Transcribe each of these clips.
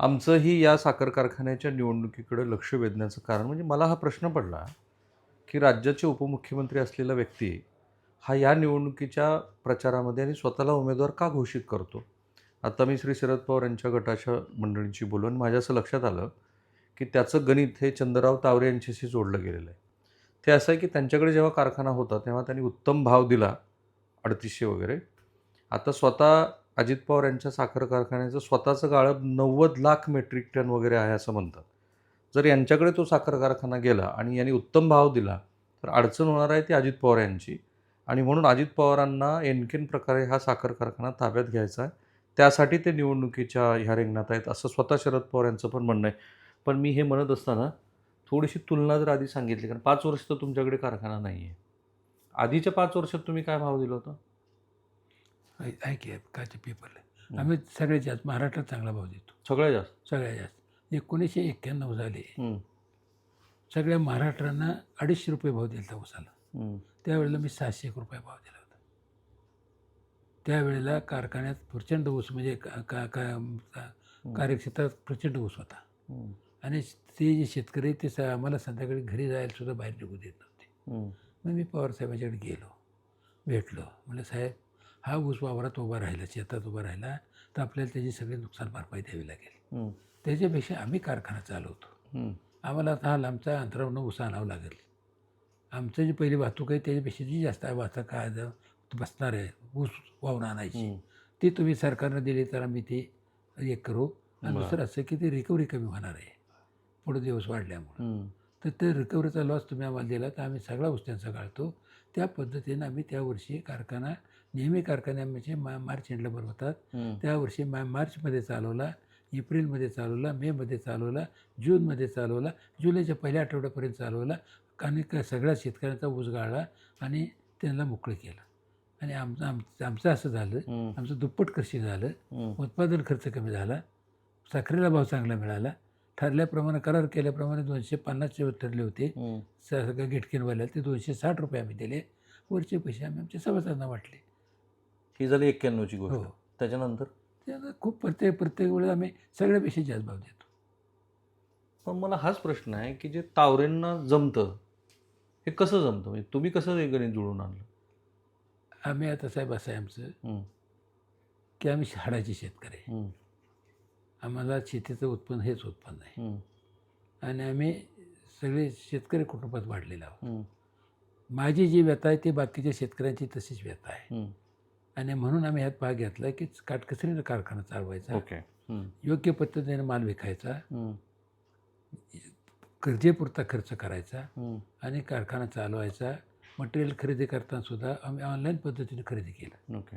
आमचंही या साखर कारखान्याच्या निवडणुकीकडे लक्ष वेधण्याचं कारण म्हणजे मला हा प्रश्न पडला की राज्याचे उपमुख्यमंत्री असलेला व्यक्ती हा या निवडणुकीच्या प्रचारामध्ये आणि स्वतःला उमेदवार का घोषित करतो? आता मी श्री शरद पवार यांच्या गटाच्या मंडळींशी बोलून माझ्या असं लक्षात आलं की त्याचं गणित हे चंद्रराव तावरे यांच्याशी जोडलं गेलेलं आहे. ते असं आहे की त्यांच्याकडे जेव्हा कारखाना होता तेव्हा त्यांनी उत्तम भाव दिला अडतीसशे वगैरे. आता स्वतः अजित पवार यांच्या साखर कारखान्याचं स्वतःचं गाळप नव्वद लाख मेट्रिक टन वगैरे आहे असं म्हणतात. जर यांच्याकडे तो साखर कारखाना गेला आणि यांनी उत्तम भाव दिला तर अडचण होणार आहे ती अजित पवार यांची. आणि म्हणून अजित पवारांना एनकेन प्रकारे हा साखर कारखाना ताब्यात घ्यायचा आहे. त्यासाठी ते निवडणुकीच्या ह्या रिंगणात आहेत असं स्वतः शरद पवार यांचं पण म्हणणं आहे. पण मी हे म्हणत असताना थोडीशी तुलना जर आधी सांगितली कारण पाच वर्ष तर तुमच्याकडे कारखाना नाही आहे आधीच्या पाच वर्षात तुम्ही काय भाव दिला होता? आहे काचे पेपरला आम्ही सगळ्यात जास्त महाराष्ट्रात चांगला भाव देतो. सगळ्यात जास्त? सगळ्यात जास्त. एकोणीसशे एक्क्याण्णव झाले. सगळ्या महाराष्ट्रांना अडीचशे रुपये भाव दिला होता उसाला त्यावेळेला मी सहाशे एक रुपये भाव दिला होता. त्यावेळेला कारखान्यात प्रचंड ऊस म्हणजे का का का- कार्यक्षेत्रात प्रचंड ऊस होता. आणि ते जे शेतकरी ते स आम्हाला संध्याकाळी घरी जायला सुद्धा बाहेर निघू देत नव्हते. मग मी पवारसाहेबांच्याकडे गेलो. भेटलो. म्हणलं साहेब हा ऊस वावरात उभा राहिला शेतात उभा राहिला तर आपल्याला त्याची सगळी नुकसान भरपाई द्यावी लागेल. त्याच्यापेक्षा आम्ही कारखाना चालवतो. आम्हाला आता हा लांबचा अंतरावरून ऊस आणावं लागेल. आमचं जी पहिली वाहतूक आहे त्याच्यापेक्षा जी जास्त आहे वाहतूक काय बसणार आहे ऊस वाहून आणायची. ती तुम्ही सरकारनं दिली तर आम्ही ते एक करू. आणि. दुसरं असं की ते रिकव्हरी कमी होणार आहे. पुढे दिवस वाढल्यामुळे. तर ते रिकव्हरीचा लॉस तुम्ही आम्हाला दिला तर आम्ही सगळा ऊस त्यांचा काढतो त्या पद्धतीनं आम्ही त्या वर्षी कारखाना नेहमी कारखाने आमचे मा मार्च एंडला भरवतात हम्म, त्यावर्षी मा मार्चमध्ये चालवला एप्रिलमध्ये चालवला मेमध्ये चालवला जूनमध्ये चालवला जुलैच्या पहिल्या आठवड्यापर्यंत चालवला. आणि क सगळ्या शेतकऱ्यांचा ऊस गाळला आणि त्यांना मोकळं केलं. आणि आमचं आमचं आमचं असं झालं आमचं दुप्पट कृषी झालं. उत्पादन खर्च कमी झाला. साखरेला भाव चांगला मिळाला. ठरल्याप्रमाणे करार केल्याप्रमाणे दोनशे पन्नासचे ठरले होते. हम्म. सगळ्या गिटकीनवाल्याला ते दोनशे साठ रुपये आम्ही दिले. वरचे पैसे आम्ही आमच्या सभासदांना वाटले. ही झाली एक्क्याण्णवची हो. गोष्ट त्याच्यानंतर त्यानं खूप प्रत्येक प्रत्येक वेळेला आम्ही सगळ्यापेक्षा जास्त भाव देतो. पण मला हाच प्रश्न आहे की जे तावरेंना जमतं हे कसं जमतं? म्हणजे तुम्ही कसं हे गणित जुळून आणलं? आम्ही आता साहेब असं आहे आमचं हम्म, की आम्ही हाडाचे शेतकरी आहे. हम्म, आम्हाला शेतीचं उत्पन्न हेच उत्पन्न आहे. हम्म, आणि आम्ही सगळे शेतकरी कुटुंबात वाढलेलो आहोत. हम्म, माझी जी व्यथा आहे ती बाकीच्या शेतकऱ्यांची तशीच व्यथा आहे. हम्म. आणि म्हणून आम्ही ह्यात भाग घेतला की काटकसरीनं कारखाना चालवायचा. ओके. योग्य पद्धतीने माल विकायचा. गरजेपुरता खर्च करायचा. आणि कारखाना चालवायचा. मटेरियल खरेदी करताना सुद्धा आम्ही ऑनलाईन पद्धतीने खरेदी केलं. ओके.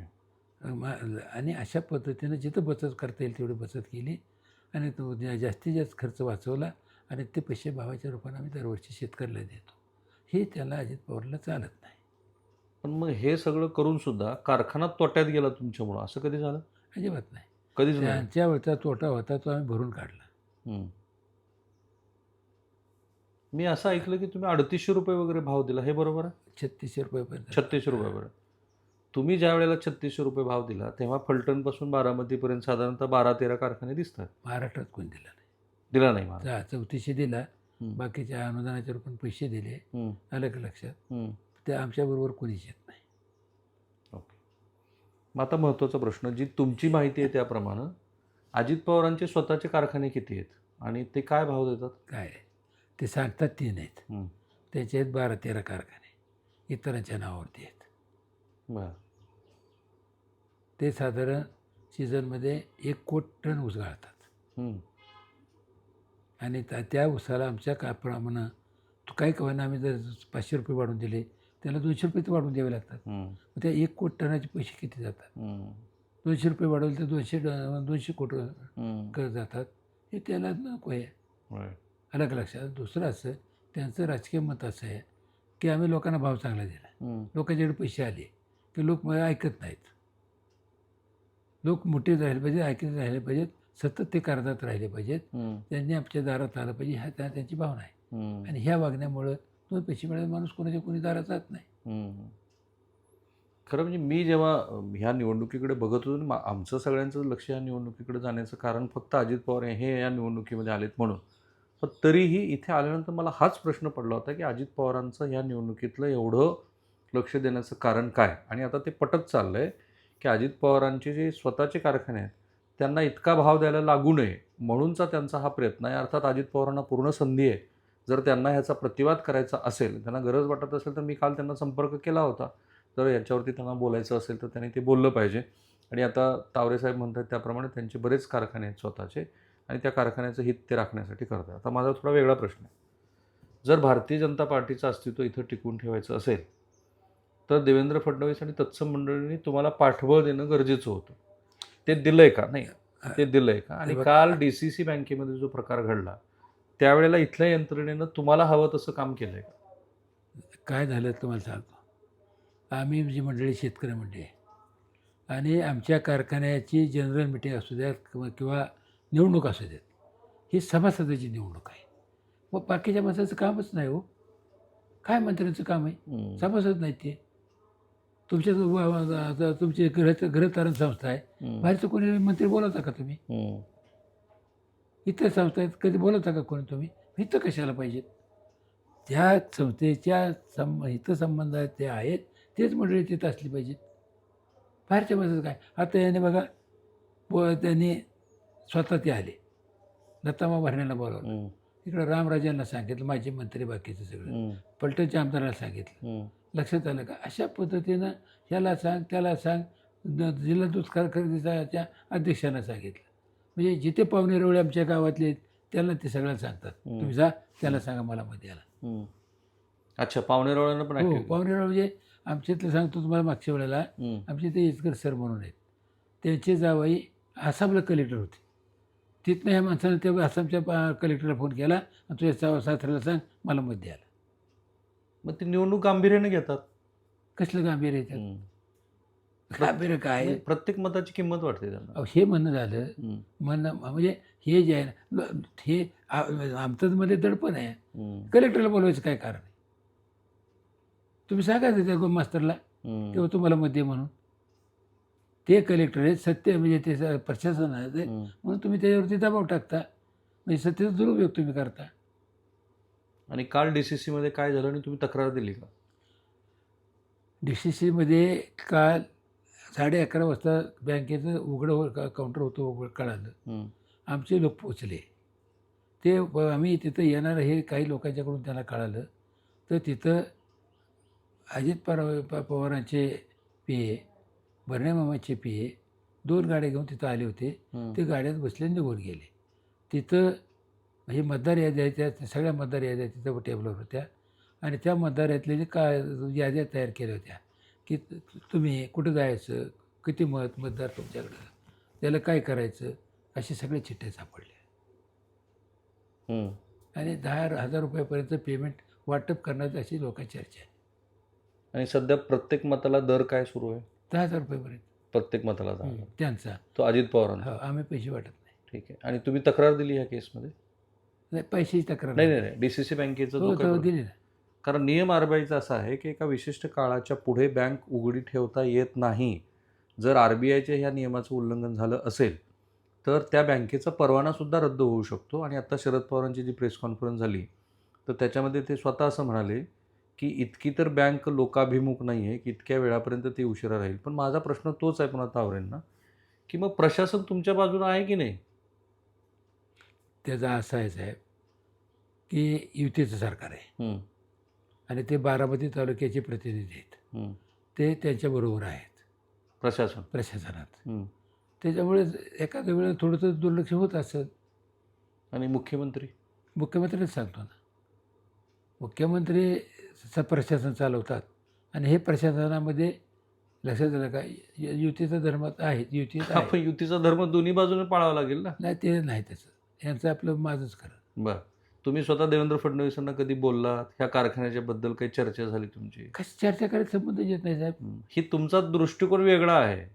आणि अशा पद्धतीनं जिथं बचत करता येईल तेवढी बचत केली. आणि तो जास्तीत जास्त खर्च वाचवला आणि ते पैसे भावाच्या रूपाने आम्ही दरवर्षी शेतकऱ्याला देतो. हे त्याला अजित पवारला चालत नाही. पण मग हे सगळं करून सुद्धा कारखाना तोट्यात गेला तुमच्यामुळं. असं कधी झालं? अजिबात नाही. कधीच नाही. त्यांच्यावरचा तोटा होता तो आम्ही भरून काढला. हम्म. मी असं ऐकलं की तुम्ही अडतीसशे रुपये वगैरे भाव दिला. हे बरोबर आहे? छत्तीसशे रुपयेपर्यंत. छत्तीसशे रुपयापर्यंत तुम्ही ज्या वेळेला छत्तीसशे रुपये भाव दिला तेव्हा फलटणपासून बारामतीपर्यंत साधारणतः बारा तेरा कारखाने दिसतात. महाराष्ट्रात कोणी दिला नाही. दिला नाही मला. चा- चौतीसशे दिला. बाकीच्या अनुदानाच्या रूपाने पैसे दिले. आलं का लक्षात. ते आमच्याबरोबर कोणीच येत नाही. ओके. मग आता महत्त्वाचा प्रश्न जी तुमची माहिती आहे त्याप्रमाणे अजित पवारांचे स्वतःचे कारखाने किती आहेत आणि ते काय भाव देतात? काय? ते सांगतात तीन आहेत हम्म. त्याचे आहेत बारा तेरा कारखाने. इतरांच्या नावावरती आहेत. बरं. ते साधारण सीझनमध्ये एक कोट टन ऊस गाळतात. आणि त्या त्या ऊसाला आमच्या कापडामानं तो काय कवाना आम्ही जर पाचशे रुपये वाढून दिले त्याला दोनशे रुपये तर वाढून द्यावे लागतात. मग त्या एक कोट टनाचे पैसे किती जातात? दोनशे रुपये वाढवले तर दोनशे दोनशे कोट. कर जातात. हे त्याला नको आहे. अलग लक्षात. दुसरं असं त्यांचं राजकीय मत असं आहे की आम्ही लोकांना भाव चांगला दिला. लोकांच्याकडे पैसे आले की लोक मला ऐकत नाहीत. लोक मोठे राहिले पाहिजेत ऐकत राहिले पाहिजेत सतत ते कर्जात राहिले पाहिजेत. त्यांनी आमच्या दारात आलं पाहिजे ह्या त्या त्यांची भावना आहे. आणि ह्या वागण्यामुळं तो पैसे माणूस कोणाच्या कोणी दारात जात नाही. खरं म्हणजे मी जेव्हा ह्या निवडणुकीकडे बघत होतो ना, आमचं सगळ्यांचं लक्ष या निवडणुकीकडे जाण्याचं कारण फक्त अजित पवार हे या निवडणुकीमध्ये आलेत म्हणून. पण तरीही इथे आल्यानंतर मला हाच प्रश्न पडला होता की अजित पवारांचं या निवडणुकीतलं एवढं लक्ष देण्याचं कारण काय? आणि आता ते पटत चाललं आहे की अजित पवारांचे जे स्वतःचे कारखाने आहेत त्यांना इतका भाव द्यायला लागू नये म्हणूनचा त्यांचा हा प्रयत्न आहे. अर्थात अजित पवारांना पूर्ण संधी आहे. जर त्यांना ह्याचा प्रतिवाद करायचा असेल त्यांना गरज वाटत असेल तर मी काल त्यांना संपर्क केला होता. तर याच्यावरती त्यांना बोलायचं असेल तर त्यांनी ते बोललं पाहिजे. आणि आता तावरे साहेब म्हणतात त्याप्रमाणे त्यांचे बरेच कारखाने आहेत स्वतःचे आणि त्या कारखान्याचं हित ते राखण्यासाठी करतात. आता माझा थोडा वेगळा प्रश्न आहे. जर भारतीय जनता पार्टीचं अस्तित्व इथं टिकून ठेवायचं असेल तर देवेंद्र फडणवीस आणि तत्सम मंडळींनी तुम्हाला पाठबळ देणं गरजेचं होतं. ते दिलंय का? नाही ते दिलंय का? आणि काल डी सी सी बँकेमध्ये जो प्रकार घडला त्यावेळेला इथल्या यंत्रणेनं तुम्हाला हवं तसं काम केलंय का? काय झालं तुम्हाला सांगतो आम्ही जी मंडळी शेतकरी मंडळी आहे. आणि आमच्या कारखान्याची जनरल मिटिंग असू द्यात किंवा किंवा निवडणूक असू द्यात ही सभासदाची निवडणूक आहे. मग बाकीच्या माणसाचं कामच नाही हो. काय मंत्र्यांचं काम आहे. सभासद नाही ते. तुमच्या तुमची ग्रह ग्रहतारण संस्था आहे. बाहेरचं कोणी मंत्री बोलवता का तुम्ही. इतर संस्था आहेत कधी बोलवता का कोणी तुम्ही? इथं कशाला पाहिजेत? त्या संस्थेच्या सं हितसंबंध आहेत ते आहेत तेच मंडळी तिथं असली पाहिजेत. बाहेरच्या माणसाचं काय? आता याने बघा ब त्यांनी स्वतः ते आले. दत्तामा भरण्याला बोलावलं. इकडं रामराजांना सांगितलं माझे मंत्री बाकीचं सगळं. पलटणच्या आमदाराला सांगितलं. लक्षात आलं का? अशा पद्धतीनं ह्याला सांग त्याला सांग जिल्हा दूध कारखान्याच्या अध्यक्षांना सांगितलं. म्हणजे जिथे पाहुणे रवळे आमच्या गावातले आहेत, त्यांना ते सगळ्यांना सांगतात हम्म. तुम्ही जा त्याला सांगा मला मध्ये याला हम्म. अच्छा पावणेरावांना पण हो active पाहुणे रवळे म्हणजे आमच्या इथलं सांगतो तुम्हाला मागच्या वेळेला हम्म. आमचे ते इचकर सर म्हणून आहेत त्यांचे जावाई आसामला कलेक्टर होते तिथनं ह्या माणसानं त्या आसामच्या कलेक्टरला फोन केला आणि तुझ्या सा सासऱ्याला सांग मला मध्ये आला मग ते निवडणूक गांभीर्याने घेतात कसलं गांभीर्य आहे त्यात? हम्म. गांभीर्य काय म्हणजे प्रत्येक मताची किंमत वाटते त्यांना अहो, हे म्हणणं झालं हम्म. म्हणणं म्हणजे हे जे आहे ना हे आ- आमचं मध्ये दडपण आहे हम्म. कलेक्टरला बोलवायचं काय कारण आहे तुम्ही सांगायचं त्या मास्तरला हम्म. किंवा तुम्हाला मध्ये म्हणून ते कलेक्टर आहेत सत्य म्हणजे ते स- प्रशासन आहे ते. हम्म. म्हणून तुम्ही त्याच्यावरती दबाव टाकता म्हणजे सत्तेचा दुरुपयोग तुम्ही करता आणि काल डी सी सीमध्ये काय झालं आणि तुम्ही तक्रार दिली का डी सी सीमध्ये काल साडे अकरा वाजता बँकेचं उघडं हो- का- काउंटर होतं उघड कळालं. आमचे लोक पोचले. ते आम्ही तिथं येणार हे काही लोकांच्याकडून त्यांना कळालं. तर तिथं अजित पवार प- पवारांचे P A Bharane मामाचे P A दोन गाड्या घेऊन तिथं आले होते. ते गाड्यात बसले निघून गेले. तिथं हे मतदार याद्या त्या सगळ्या मतदार याद्या तिथं टेबलवर होत्या. आणि त्या मतदार यादीतले जे काय याद्या तयार केल्या होत्या. की तुम्ही कुठं जायचं? किती मत मतदार तुमच्याकडं? त्याला काय करायचं? असे सगळे चिठ्ठे सापडले. आणि दहा हजार रुपयापर्यंत पेमेंट वाटप करण्याची अशी लोकांची चर्चा आहे. आणि सध्या प्रत्येक मताला दर काय सुरू आहे? दहा हजार रुपयापर्यंत. प्रत्येक मताला. त्यांचा. तो अजित पवारांचा. हो आम्ही पैसे वाटत नाही. ठीक आहे. आणि तुम्ही तक्रार दिली ह्या केसमध्ये नाही पैशाची तक्रार नाही नाही. नाही डी सी सी बँकेचं हो दिली ना. कारण नियम आरबीआयचा असा आहे की एका विशिष्ट काळाच्या पुढे बँक उघडी ठेवता येत नाही. जर आर बी आयच्या ह्या नियमाचं उल्लंघन झालं असेल तर त्या बँकेचा परवानासुद्धा रद्द होऊ शकतो. आणि आत्ता शरद पवारांची जी प्रेस कॉन्फरन्स झाली तर त्याच्यामध्ये ते स्वतः असं म्हणाले की इतकी तर बँक लोकाभिमुख नाही आहे की इतक्या वेळापर्यंत ती उशिरा राहील. पण माझा प्रश्न तोच आहे पुन्हा तावरेंना की मग प्रशासन तुमच्या बाजूला आहे की नाही? त्याचा असा आहे साहेब की युतीचं सरकार आहे. आणि ते बारामती तालुक्याचे प्रतिनिधी आहेत. ते त्यांच्याबरोबर आहेत. प्रशासन. प्रशासनात. त्याच्यामुळे एखाद्या वेळेला थोडंसं दुर्लक्ष होत असत आणि मुख्यमंत्री? मुख्यमंत्रीच सांगतो ना. मुख्यमंत्री स प्रशासन चालवतात. आणि हे प्रशासनामध्ये लक्षात आलं का युतीचा धर्म आहे आहे आपण युतीचा धर्म दोन्ही बाजूने पाळावा लागेल ना? नाही ते नाही त्याचं यांचं आपलं माझंच खरं. बर. तुम्ही स्वतः देवेंद्र फडणवीसांना कधी बोललात? ह्या कारखान्याच्या बद्दल काही चर्चा झाली तुमची? कशी चर्चा करायला संबंध येत नाही साहेब. ही. तुमचा दृष्टिकोन वेगळा आहे.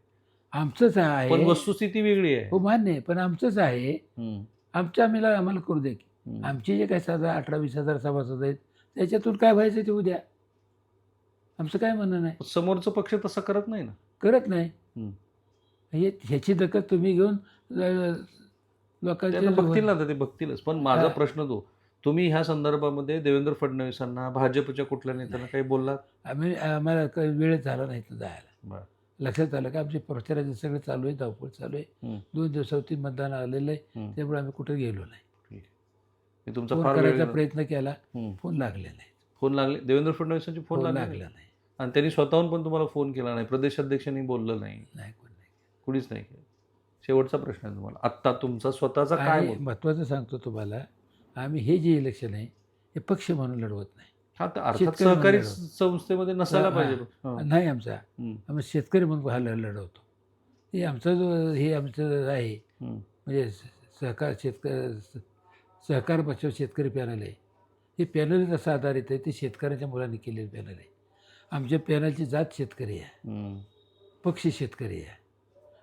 आमचंच पण आहे वस्तुस्थिती वेगळी आहे. हो मान्य आहे. पण आमचंच आहे. हम्म. आमच्या आम्हाला आम्हाला करू द्या की. हम्म. आमचे जे काही साधा अठरा वीस हजार सभासद आहेत त्याच्यातून काय व्हायचं ते उद्या. आमचं काय म्हणणं नाही. समोरचं पक्ष तसं करत नाही ना? करत नाही. हं. हे ह्याची दखल तुम्ही घेऊन अं, लोकांच्या बघतील ना आता ते बघतीलच. पण माझा हा. प्रश्न तो तुम्ही ह्या संदर्भामध्ये देवेंद्र फडणवीसांना भाजपच्या कुठल्या नेत्यांना काही बोललात? आम्ही आम्हाला काही वेळ झाला नाही तर जायला. लक्षात आलं का आमचे प्रचाराचे सगळं चालू आहे धावपळ चालू आहे. दोन दिवसावरती मतदान आलेलं आहे. त्यामुळे आम्ही कुठे गेलो नाही. मी तुमचा करायचा प्रयत्न केला. फोन लागले नाही फोन लागले? देवेंद्र फडणवीसांचे फोन लागले नाही. आणि त्यांनी स्वतःहून पण तुम्हाला फोन केला नाही? प्रदेशाध्यक्षांनी बोललं नाही? नाही कोण नाही. कुणीच नाही शेवटचा प्रश्न आहे तुम्हाला. आत्ता तुमचा स्वतःचा काय महत्त्वाचं सांगतो तुम्हाला आम्ही हे जे इलेक्शन आहे हे पक्ष म्हणून लढवत नाही. हा तर अर्थात शेतकरी सहकारी. संस्थेमध्ये नसायला पाहिजे हं. नाही आमचा. आम्ही शेतकरी म्हणून हा लढ- लढवतो. हे आमचा जो हे आमचं आहे. म्हणजे स- सहकार शेतकरी सहकार बचाव शेतकरी पॅनल आहे. हे पॅनलच असं आधारित आहे ते शेतकऱ्याच्या मुलांनी केलेलं पॅनल आहे. आमच्या पॅनलची जात शेतकरी आहे. पक्ष शेतकरी आहे.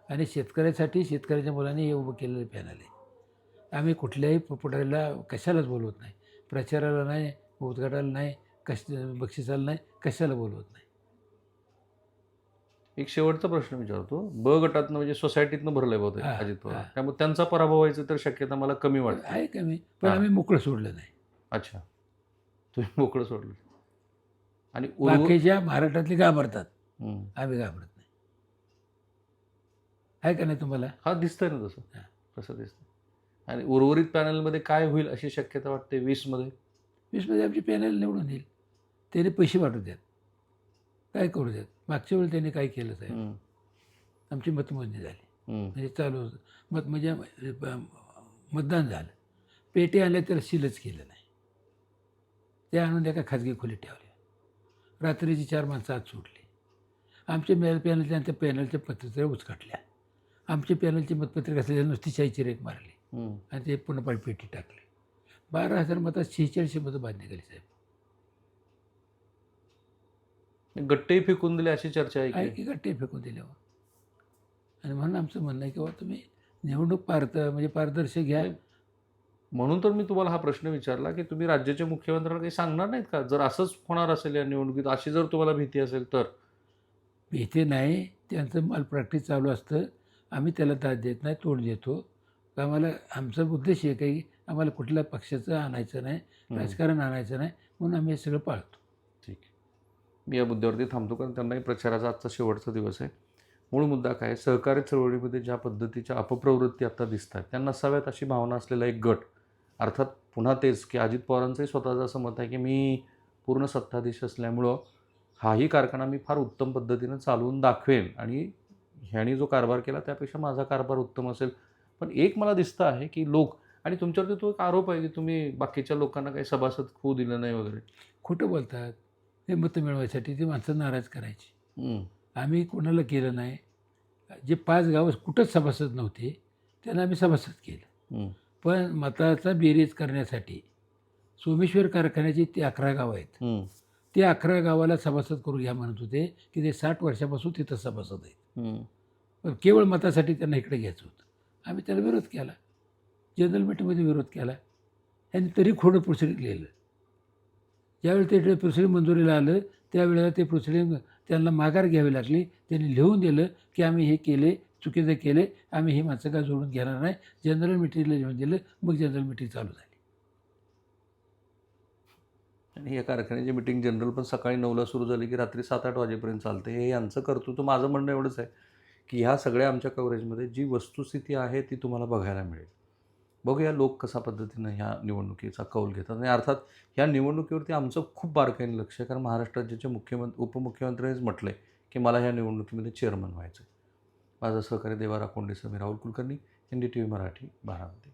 आणि शेतकऱ्यासाठी शेतकऱ्याच्या मुलांनी हे उभं केलेलं पॅनल आहे. आम्ही कुठल्याही पुढाऱ्याला कशालाच बोलवत नाही. प्रचाराला नाही उद्घाटाला नाही कश बक्षिसाला नाही कशाला बोलवत नाही. एक शेवटचा प्रश्न विचारतो. ब गटातनं म्हणजे सोसायटीतनं भरलंय बहुतेक अजित पवार. त्यामुळे त्यांचा पराभव व्हायचा तर शक्यता मला कमी वाटते. आहे कमी पण. आम्ही मोकळं सोडलं नाही. अच्छा. तुम्ही मोकळं सोडलं. आणि बाकीच्या महाराष्ट्रातले घाबरतात. आम्ही घाबरत नाही. आहे का नाही तुम्हाला? हा दिसतंय ना तसं. तसं दिसतंय. आणि उर्वरित पॅनलमध्ये काय होईल अशी शक्यता वाटते वीसमध्ये? वीसमध्ये आमची पॅनल निवडून येईल. त्याने पैसे वाटू द्यात. काय करू द्यात? मागच्या वेळी त्यांनी काय केलं साहेब. आमची मतमोजणी झाली. हं. म्हणजे चालू मत म्हणजे मतदान झालं. पेटी आल्या तर सीलच केलं नाही. ते आणून एका खाजगी खोलीत ठेवल्या. रात्रीची चार माणसं आत सुटली. आमच्या मेल पॅनलच्या त्या पॅनलच्या पत्रिका उचकाटल्या. आमच्या पॅनलची मतपत्रिका असलेल्या नुसती शाईची रेक मारली. आणि ते पुन्हा पाणी पेटी टाकली. बारा हजार मतात शेहेचाळीसशे मतं बांधली गेली साहेब. गट्टेही फेकून दिले अशी चर्चा आहे की? गट्टे फेकून दिल्यावर आणि म्हणून आमचं म्हणणं आहे की बाबा तुम्ही निवडणूक पारद म्हणजे पारदर्शक घ्या. म्हणून तर मी तुम्हाला हा प्रश्न विचारला की तुम्ही राज्याच्या मुख्यमंत्र्यांना काही सांगणार नाहीत का? जर असंच होणार असेल या निवडणुकीत अशी जर तुम्हाला भीती असेल तर? भीती नाही. त्यांचं माल प्रॅक्टिस चालू असतं. आम्ही त्याला दाद देत नाही तोड देतो. आम्हाला आमचा उद्देश एक आहे की आम्हाला कुठल्या पक्षाचं आणायचं नाही. राजकारण आणायचं नाही म्हणून आम्ही हे सगळं पाळतो ठीक मी या मुद्द्यावरती थांबतो कारण त्यांनाही प्रचाराचा आजचा शेवटचा दिवस आहे मूळ मुद्दा काय? सहकारी चळवळीमध्ये ज्या पद्धतीच्या अपप्रवृत्ती आता दिसतात त्या नसाव्यात अशी भावना असलेला एक गट अर्थात पुन्हा तेच की अजित पवारांचंही स्वतःचं असं मत आहे की मी पूर्ण सत्ताधीश असल्यामुळं हाही कारखाना मी फार उत्तम पद्धतीनं चालवून दाखवेन आणि ह्यानी जो कारभार केला त्यापेक्षा माझा कारभार उत्तम असेल पण एक मला दिसतं आहे की लोक आणि तुमच्यावरती तो एक आरोप आहे की तुम्ही बाकीच्या लोकांना काही सभासद होऊ दिलं नाही वगैरे. खोटं बोलतात. हे मतं मिळवायसाठी ती माणसं नाराज करायची. आम्ही कोणाला केलं नाही. जे पाच गावं कुठंच सभासद नव्हते त्यांना आम्ही सभासद केलं. पण मताचा बेरीज करण्यासाठी सोमेश्वर कारखान्याची ते अकरा गावं आहेत. ते अकरा गावाला सभासद करून घ्या म्हणत होते की ते साठ वर्षापासून तिथं सभासद आहेत. केवळ मतासाठी त्यांना इकडे घ्यायचं होतं. आम्ही त्याला विरोध केला. जनरल मीटिंगमध्ये विरोध केला. त्यांनी तरी खोडं प्रोसिडिंग लिहिलं. ज्यावेळी ते प्रोसिडिंग मंजुरीला आलं त्यावेळेला ते प्रोसिडिंग त्यांना माघार घ्यावी लागली. त्यांनी लिहून दिलं की आम्ही हे केले चुकीचं केले आम्ही ही माणसं काय जोडून घेणार नाही? जनरल मिटिंगला लिहून दिलं मग जनरल मिटिंग चालू झाली. आणि या कारखान्याची मिटिंग जनरल पण सकाळी नऊला सुरू झाली की रात्री सात आठ वाजेपर्यंत चालते. हे यांचं कर्तृत्व माझं म्हणणं एवढंच आहे. की ह्या सगळ्या आमच्या कव्हरेजमध्ये जी वस्तुस्थिती आहे ती तुम्हाला बघायला मिळेल. बघूया लोक कशा पद्धतीनं ह्या निवडणुकीचा कौल घेतात. आणि अर्थात ह्या निवडणुकीवरती आमचं खूप बारकाईने लक्ष आहे. कारण महाराष्ट्र राज्याचे मुख्यमंत्री उपमुख्यमंत्र्यांनीच म्हटलं आहे की मला ह्या निवडणुकीमध्ये चेअरमन व्हायचं आहे माझा सहकारी देवा राकोंडे समी Rahul Kulkarni N D T V Marathi Baramati.